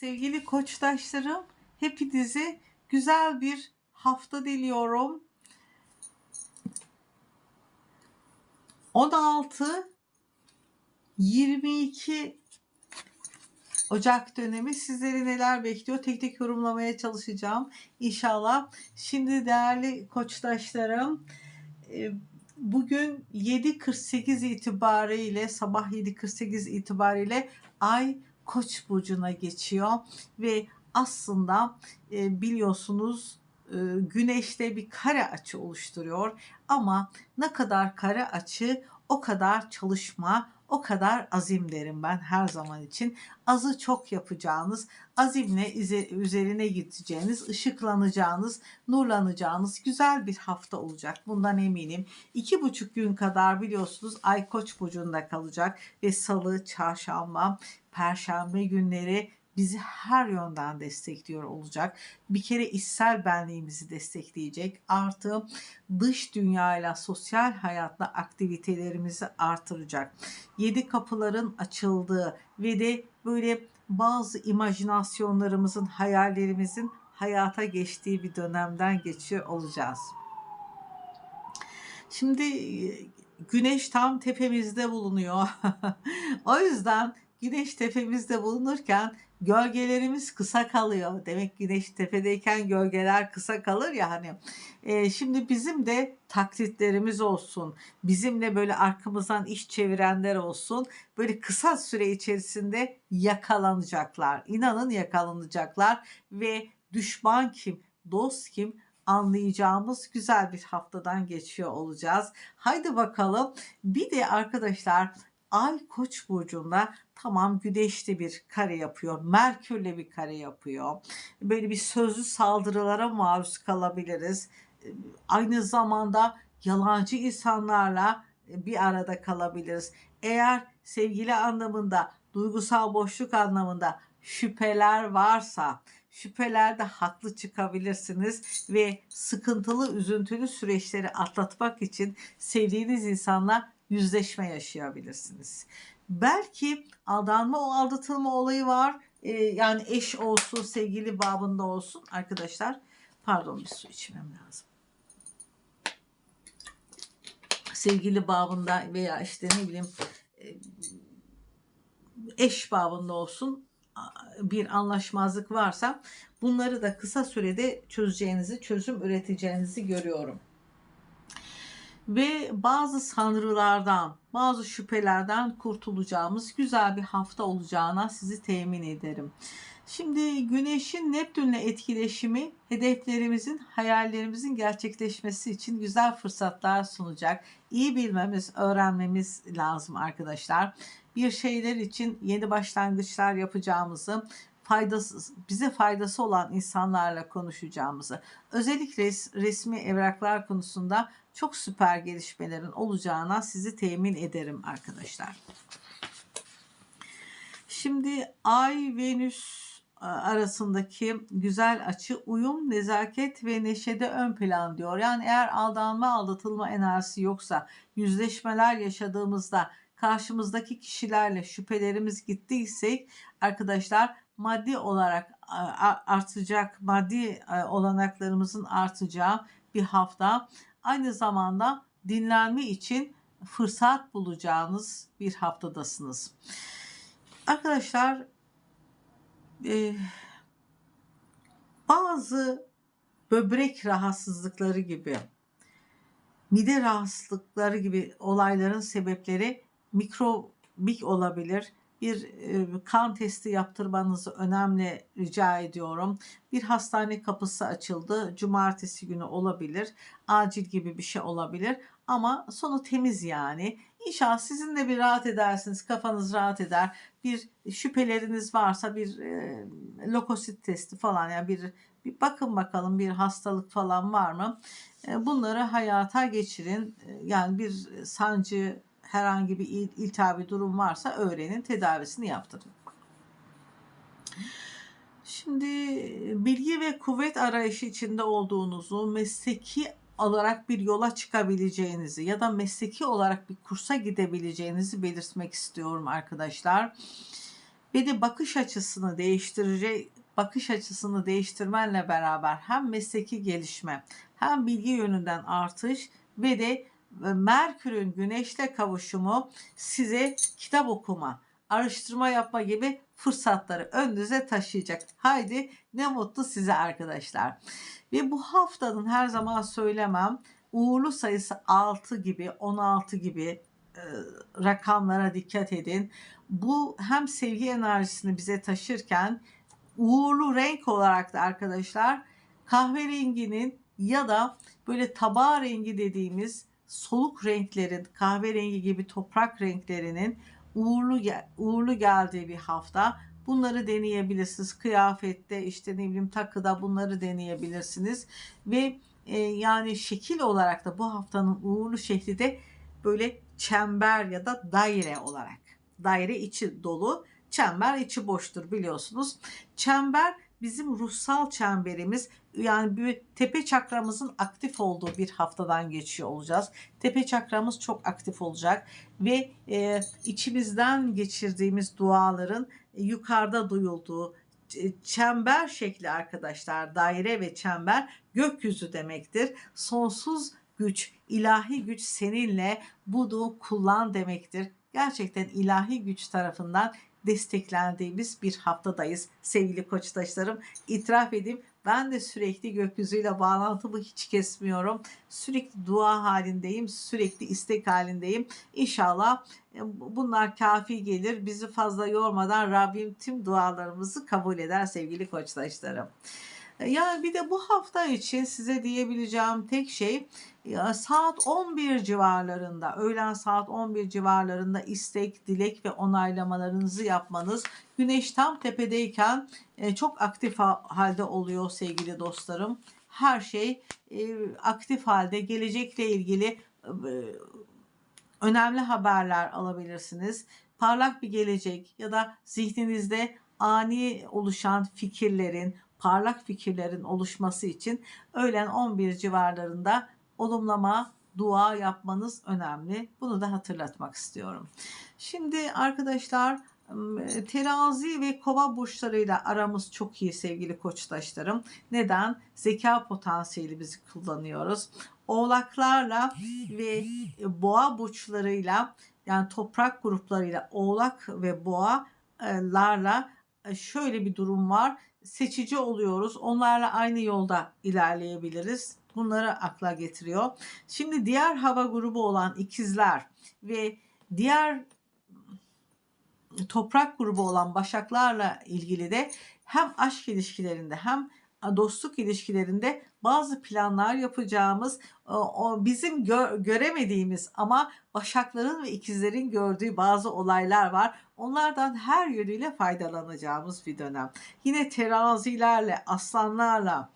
Sevgili koçtaşlarım, hepinize güzel bir hafta diliyorum. 16 22 Ocak dönemi sizleri neler bekliyor tek tek yorumlamaya çalışacağım İnşallah. Şimdi değerli koçtaşlarım e, bugün 7.48 itibariyle sabah 7.48 itibariyle ay Koç burcuna geçiyor ve aslında e, biliyorsunuz e, güneşte bir kare açı oluşturuyor. Ama ne kadar kare açı o kadar çalışma o kadar azim derim ben her zaman için. Azı çok yapacağınız, azimle üzerine gideceğiniz, ışıklanacağınız, nurlanacağınız güzel bir hafta olacak. Bundan eminim. İki buçuk gün kadar biliyorsunuz Ay Koç burcunda kalacak ve Salı, Çarşamba, Perşembe günleri bizi her yönden destekliyor olacak. Bir kere içsel benliğimizi destekleyecek. Artı dış dünyayla, sosyal hayatla aktivitelerimizi artıracak. Yedi kapıların açıldığı ve de böyle bazı imajinasyonlarımızın, hayallerimizin hayata geçtiği bir dönemden geçiyor olacağız. Şimdi güneş tam tepemizde bulunuyor. o yüzden güneş tepemizde bulunurken gölgelerimiz kısa kalıyor. Demek güneş tepedeyken gölgeler kısa kalır ya hani. E, şimdi bizim de taklitlerimiz olsun. Bizimle böyle arkamızdan iş çevirenler olsun. Böyle kısa süre içerisinde yakalanacaklar. İnanın yakalanacaklar ve düşman kim, dost kim anlayacağımız güzel bir haftadan geçiyor olacağız. Haydi bakalım. Bir de arkadaşlar Ay Koç burcunda tamam güneşli bir kare yapıyor. Merkürle bir kare yapıyor. Böyle bir sözlü saldırılara maruz kalabiliriz. Aynı zamanda yalancı insanlarla bir arada kalabiliriz. Eğer sevgili anlamında, duygusal boşluk anlamında şüpheler varsa, şüphelerde haklı çıkabilirsiniz ve sıkıntılı, üzüntülü süreçleri atlatmak için sevdiğiniz insanla yüzleşme yaşayabilirsiniz. Belki aldanma o aldatılma olayı var. Ee, yani eş olsun, sevgili babında olsun arkadaşlar. Pardon bir su içmem lazım. Sevgili babında veya işte ne bileyim e, eş babında olsun bir anlaşmazlık varsa bunları da kısa sürede çözeceğinizi, çözüm üreteceğinizi görüyorum ve bazı sanrılardan, bazı şüphelerden kurtulacağımız güzel bir hafta olacağına sizi temin ederim. Şimdi Güneş'in Neptün'le etkileşimi hedeflerimizin, hayallerimizin gerçekleşmesi için güzel fırsatlar sunacak. İyi bilmemiz, öğrenmemiz lazım arkadaşlar. Bir şeyler için yeni başlangıçlar yapacağımızı, faydası, bize faydası olan insanlarla konuşacağımızı, özellikle resmi evraklar konusunda çok süper gelişmelerin olacağına sizi temin ederim arkadaşlar. Şimdi Ay Venüs e, arasındaki güzel açı uyum, nezaket ve neşede ön plan diyor. Yani eğer aldanma, aldatılma enerjisi yoksa, yüzleşmeler yaşadığımızda karşımızdaki kişilerle şüphelerimiz gittiyse arkadaşlar maddi olarak artacak, maddi e, olanaklarımızın artacağı bir hafta aynı zamanda dinlenme için fırsat bulacağınız bir haftadasınız. Arkadaşlar e, bazı böbrek rahatsızlıkları gibi mide rahatsızlıkları gibi olayların sebepleri mikrobik olabilir bir kan testi yaptırmanızı önemli rica ediyorum. Bir hastane kapısı açıldı. Cumartesi günü olabilir. Acil gibi bir şey olabilir. Ama sonu temiz yani. İnşallah sizin de bir rahat edersiniz. Kafanız rahat eder. Bir şüpheleriniz varsa bir e, lokosit testi falan yani bir bir bakın bakalım bir hastalık falan var mı? Bunları hayata geçirin. Yani bir sancı herhangi bir il, iltihabi durum varsa öğrenin tedavisini yaptırın. Şimdi bilgi ve kuvvet arayışı içinde olduğunuzu, mesleki olarak bir yola çıkabileceğinizi ya da mesleki olarak bir kursa gidebileceğinizi belirtmek istiyorum arkadaşlar. ve de bakış açısını değiştirecek bakış açısını değiştirmenle beraber hem mesleki gelişme hem bilgi yönünden artış ve de Merkür'ün Güneş'le kavuşumu size kitap okuma, araştırma yapma gibi fırsatları önünüze taşıyacak. Haydi ne mutlu size arkadaşlar. Ve bu haftanın her zaman söylemem uğurlu sayısı 6 gibi 16 gibi e, rakamlara dikkat edin. Bu hem sevgi enerjisini bize taşırken uğurlu renk olarak da arkadaşlar kahverenginin ya da böyle tabağı rengi dediğimiz soluk renklerin kahverengi gibi toprak renklerinin uğurlu uğurlu geldiği bir hafta. Bunları deneyebilirsiniz. Kıyafette işte ne bileyim takıda bunları deneyebilirsiniz. Ve e, yani şekil olarak da bu haftanın uğurlu şekli de böyle çember ya da daire olarak. Daire içi dolu, çember içi boştur biliyorsunuz. Çember bizim ruhsal çemberimiz yani bir tepe çakramızın aktif olduğu bir haftadan geçiyor olacağız. Tepe çakramız çok aktif olacak ve e, içimizden geçirdiğimiz duaların e, yukarıda duyulduğu çember şekli arkadaşlar daire ve çember gökyüzü demektir. Sonsuz güç, ilahi güç seninle bunu kullan demektir. Gerçekten ilahi güç tarafından desteklendiğimiz bir haftadayız sevgili koçtaşlarım. İtiraf edeyim ben de sürekli gökyüzüyle bağlantımı hiç kesmiyorum. Sürekli dua halindeyim, sürekli istek halindeyim. İnşallah e, bunlar kafi gelir. Bizi fazla yormadan Rabbim tüm dualarımızı kabul eder sevgili koçtaşlarım. Yani bir de bu hafta için size diyebileceğim tek şey saat 11 civarlarında, öğlen saat 11 civarlarında istek, dilek ve onaylamalarınızı yapmanız güneş tam tepedeyken e, çok aktif halde oluyor sevgili dostlarım. Her şey e, aktif halde gelecekle ilgili e, önemli haberler alabilirsiniz. Parlak bir gelecek ya da zihninizde ani oluşan fikirlerin, parlak fikirlerin oluşması için öğlen 11 civarlarında olumlama, dua yapmanız önemli. Bunu da hatırlatmak istiyorum. Şimdi arkadaşlar terazi ve kova burçlarıyla aramız çok iyi sevgili koçtaşlarım. Neden? Zeka potansiyelimizi kullanıyoruz. Oğlaklarla ve boğa burçlarıyla yani toprak gruplarıyla oğlak ve boğalarla şöyle bir durum var seçici oluyoruz. Onlarla aynı yolda ilerleyebiliriz. Bunları akla getiriyor. Şimdi diğer hava grubu olan ikizler ve diğer toprak grubu olan başaklarla ilgili de hem aşk ilişkilerinde hem dostluk ilişkilerinde bazı planlar yapacağımız o bizim gö- göremediğimiz ama başakların ve ikizlerin gördüğü bazı olaylar var. Onlardan her yönüyle faydalanacağımız bir dönem. Yine terazilerle, aslanlarla,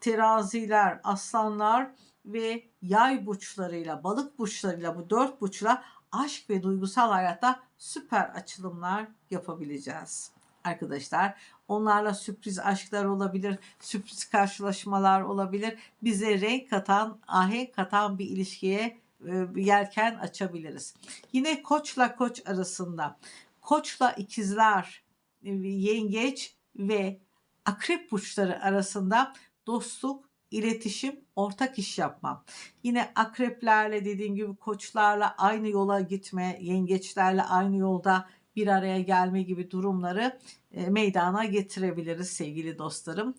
teraziler, aslanlar ve yay burçlarıyla, balık burçlarıyla bu dört burçla aşk ve duygusal hayatta süper açılımlar yapabileceğiz arkadaşlar. Onlarla sürpriz aşklar olabilir, sürpriz karşılaşmalar olabilir. Bize renk katan, ahenk katan bir ilişkiye e, yelken açabiliriz. Yine koçla koç arasında, koçla ikizler, e, yengeç ve akrep burçları arasında dostluk, iletişim, ortak iş yapma. Yine akreplerle dediğim gibi koçlarla aynı yola gitme, yengeçlerle aynı yolda bir araya gelme gibi durumları e, meydana getirebiliriz sevgili dostlarım.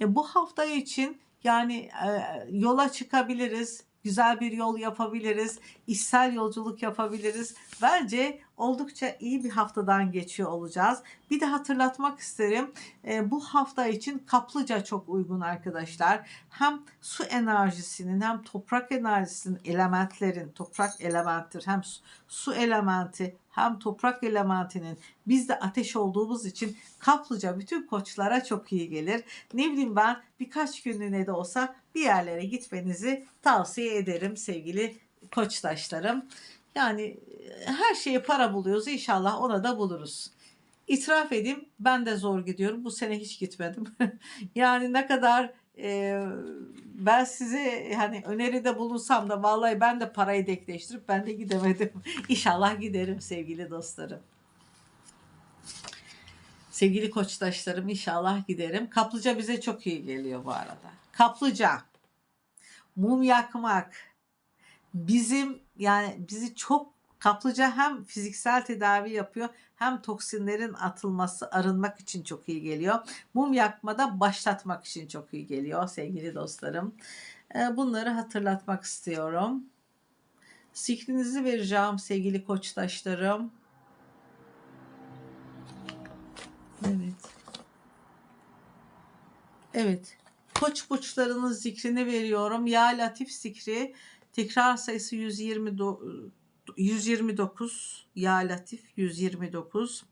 E, bu hafta için yani e, yola çıkabiliriz güzel bir yol yapabiliriz, işsel yolculuk yapabiliriz. Bence oldukça iyi bir haftadan geçiyor olacağız. Bir de hatırlatmak isterim. E, bu hafta için kaplıca çok uygun arkadaşlar. Hem su enerjisinin hem toprak enerjisinin elementlerin, toprak elementtir hem su elementi hem toprak elementinin biz de ateş olduğumuz için kaplıca bütün koçlara çok iyi gelir. Ne bileyim ben birkaç günlüğüne de olsa bir yerlere gitmenizi tavsiye ederim sevgili koçtaşlarım. Yani e, her şeye para buluyoruz inşallah ona da buluruz. İtiraf edeyim ben de zor gidiyorum. Bu sene hiç gitmedim. yani ne kadar e, ben size hani öneride bulunsam da vallahi ben de parayı denkleştirip ben de gidemedim. İnşallah giderim sevgili dostlarım. Sevgili koçtaşlarım inşallah giderim. Kaplıca bize çok iyi geliyor bu arada. Kaplıca, mum yakmak, bizim yani bizi çok kaplıca hem fiziksel tedavi yapıyor hem toksinlerin atılması arınmak için çok iyi geliyor. Mum yakmada başlatmak için çok iyi geliyor sevgili dostlarım. Ee, Bunları hatırlatmak istiyorum. Zikrinizi vereceğim sevgili koçtaşlarım. Evet. Evet. Koç burçlarının zikrini veriyorum. Ya Latif zikri. Tekrar sayısı 120 do- 129. Ya Latif 129.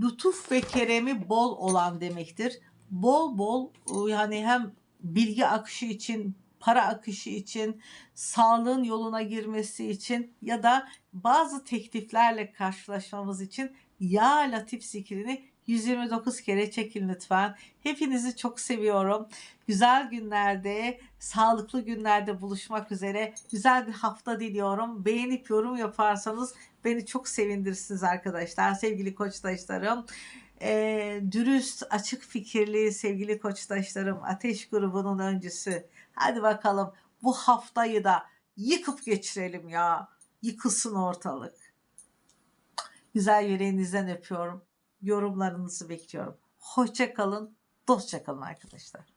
Lütuf ve keremi bol olan demektir. Bol bol yani hem bilgi akışı için, para akışı için, sağlığın yoluna girmesi için ya da bazı tekliflerle karşılaşmamız için Ya Latif zikrini 129 kere çekin lütfen. Hepinizi çok seviyorum. Güzel günlerde, sağlıklı günlerde buluşmak üzere. Güzel bir hafta diliyorum. Beğenip yorum yaparsanız beni çok sevindirirsiniz arkadaşlar. Sevgili koçtaşlarım. Ee, dürüst, açık fikirli sevgili koçtaşlarım. Ateş grubunun öncüsü. Hadi bakalım bu haftayı da yıkıp geçirelim ya. Yıkılsın ortalık. Güzel yüreğinizden öpüyorum. Yorumlarınızı bekliyorum. Hoşça kalın, dostça kalın arkadaşlar.